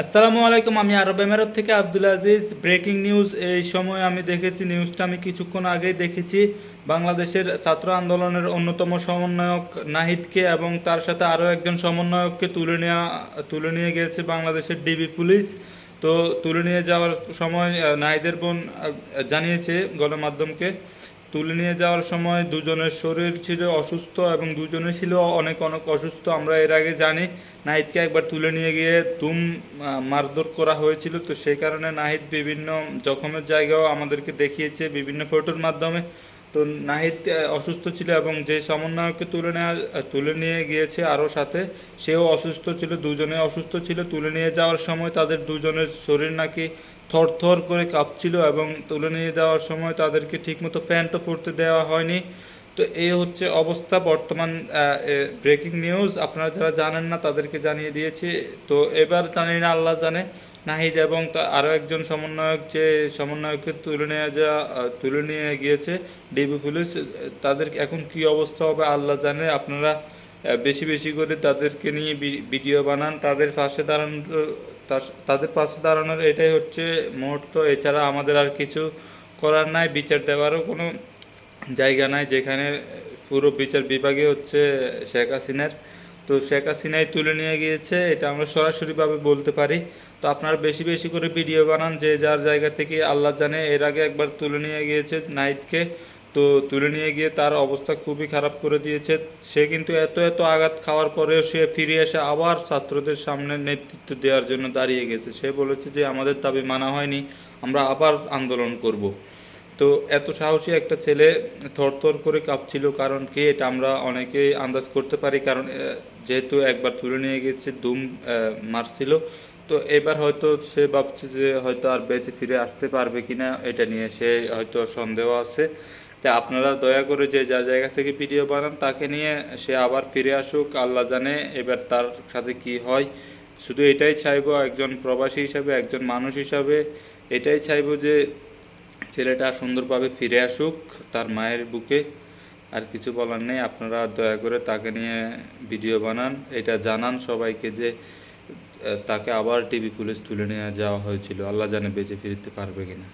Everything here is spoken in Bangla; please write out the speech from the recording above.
আসসালামু আলাইকুম, আমি আরব এমারত থেকে আব্দুল আজিজ। ব্রেকিং নিউজ, এই সময় আমি দেখেছি, নিউজটা আমি কিছুক্ষণ আগেই দেখেছি। বাংলাদেশের ছাত্র আন্দোলনের অন্যতম সমন্বয়ক নাহিদকে এবং তার সাথে আরও একজন সমন্বয়ককে তুলে নেওয়া তুলে নিয়ে গিয়েছে বাংলাদেশের ডিবি পুলিশ। তো তুলে নিয়ে যাওয়ার সময় নাহিদের বোন জানিয়েছে গণমাধ্যমকে। তুলে নিয়ে যাওয়ার সময় দুজনের শরীর ছিল অসুস্থ এবং দুজনে ছিল অনেক অনেক অসুস্থ, আমরা এর আগে জানি। নাহিদকে একবার তুলে নিয়ে গিয়ে তুম মারধর করা হয়েছিল। তো সেই কারণে নাহিদ বিভিন্ন জখমের জায়গাও আমাদেরকে দেখিয়েছে বিভিন্ন ফটোর মাধ্যমে। তো নাহিদ অসুস্থ ছিল এবং যে সমন্বয়ককে তুলে নেওয়া তুলে নিয়ে গিয়েছে আরও সাথে, সেও অসুস্থ ছিল, দুজনে অসুস্থ ছিল। তুলে নিয়ে যাওয়ার সময় তাদের দুজনের শরীর নাকি থরথর করে কাঁপছিল এবং তুলে নিয়ে যাওয়ার সময় তাদেরকে ঠিকমতো প্যান্টও পরতে দেওয়া হয়নি। তো এই হচ্ছে অবস্থা। বর্তমান ব্রেকিং নিউজ আপনারা যারা জানেন না, তাদেরকে জানিয়ে দিয়েছি। তো এবার জানি না, আল্লাহ জানে। নাহিদ এবং তা আরও একজন সমন্বয়ক যে সমন্বয়ককে তুলে নিয়ে যা তুলে নিয়ে গিয়েছে ডিবি পুলিশ, তাদের এখন কি অবস্থা হবে আল্লাহ জানে। আপনারা বেশি বেশি করে তাদেরকে নিয়ে ভিডিও বানান। তাদের পাশে দাঁড়ানোর তাদের পাশে দাঁড়ানোর এটাই হচ্ছে মুহূর্ত। এছাড়া আমাদের আর কিছু করার নাই, বিচার দেওয়ারও কোনো জায়গা নাই, যেখানে পুরো বিচার বিভাগে হচ্ছে শেখ হাসিনার। তো শেখ হাসিনাই তুলে নিয়ে গিয়েছে, এটা আমরা সরাসরিভাবে বলতে পারি। তো আপনারা বেশি বেশি করে ভিডিও বানান, যে যার জায়গা থেকে আল্লাহ জানে। এর আগে একবার তুলে নিয়ে গিয়েছে নাইটকে। তো তুলে নিয়ে গিয়ে তার অবস্থা খুবই খারাপ করে দিয়েছে। সে কিন্তু এত এত আঘাত খাওয়ার পরেও সে ফিরে এসে আবার ছাত্রদের সামনে নেতৃত্ব দেওয়ার জন্য দাঁড়িয়ে গেছে। সে বলেছে যে, আমাদের দাবি মানা হয়নি, আমরা আবার আন্দোলন করব। তো এত সাহসী একটা ছেলে থরথর করে কাঁপছিল, কারণ কি এটা আমরা অনেকেই আন্দাজ করতে পারি, কারণ যেহেতু একবার তুলে নিয়ে গেছে দুম মারছিল। তো এবার হয়তো সে ভাবছে যে, হয়তো আর বেঁচে ফিরে আসতে পারবে কিনা, এটা নিয়ে সে হয়তো সন্দেহ আছে। তা আপনারা দয়া করে যে যার জায়গা থেকে ভিডিও বানান তাকে নিয়ে সে আবার ফিরে আসুক, আল্লাহ জানে এবার তার সাথে কি হয়। শুধু এটাই চাইব, একজন প্রবাসী হিসাবে, একজন মানুষ হিসাবে এটাই চাইব যে ছেলেটা সুন্দরভাবে ফিরে আসুক তার মায়ের বুকে। আর কিছু বলার নেই, আপনারা দয়া করে তাকে নিয়ে ভিডিও বানান, এটা জানান সবাইকে যে তাকে আবার টিভি পুলিশ তুলে নিয়ে যাওয়া হয়েছিল, আল্লাহ জানে বেঁচে ফিরতে পারবে কিনা।